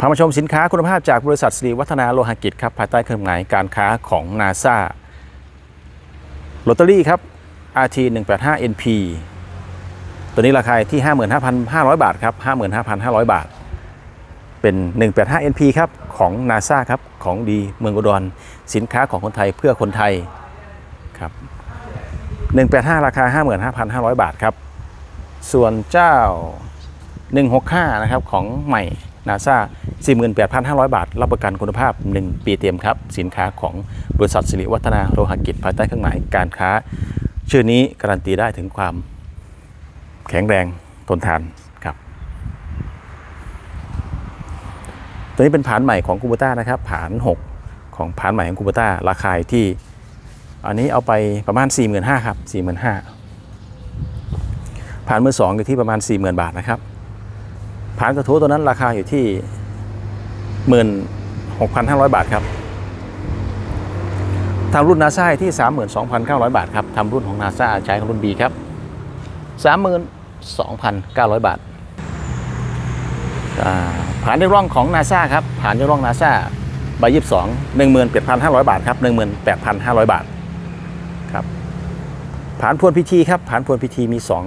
พามาชมสินค้าคุณภาพจากบริษัทสิริวัฒนาโลหะกิจครับภายใต้เครื่องหมายการค้าของนาซาลอตเตอรี่ครับ RT 185 NP ตัวนี้ราคาที่ 55,500 บาทครับ 55,500 บาท เป็น 185 NP ครับ ของ NASA ครับ ของดีเมืองอุดร สินค้าของคนไทยเพื่อคนไทยครับ 185 ราคา 55,500 บาทครับ ส่วนเจ้า 165 นะครับ ของใหม่ NASA 48,500 บาท รับประกันคุณภาพ 1 ปีเต็มครับ สินค้าของบริษัทสิริวัฒนาโลหกิจภายใต้เครื่องหมายการค้า ชื่อนี้การันตีได้ถึงความแข็งแรงทนทานครับ ตัวนี้เป็นผานใหม่ของคูบต้านะครับ ผาน 6 ของผานใหม่ของคูเบต้าราคาอยู่ที่ อันนี้เอาไปประมาณ 45,000ครับ45,000ผานมือสองอยู่ที่ประมาณ 40,000 บาทนะครับผานกระทู้ตัวนั้นราคาอยู่ที่ 16,500 บาทครับทำรุ่นนาซาที่ 32,900 บาทครับทำรุ่นของนาซาใช้ของรุ่น B ครับ 32,900 บาทอ่าผ่านในร่องของนาซาครับผ่านในร่องนาซาใบยี่สิบสองหนึ่งหมื่นแปดพันห้าร้อยบาทครับหนึ่งหมื่นแปดพันห้าร้อยบาทครับผ่านพวนพิธีครับผ่านพวนพิธีมีสอง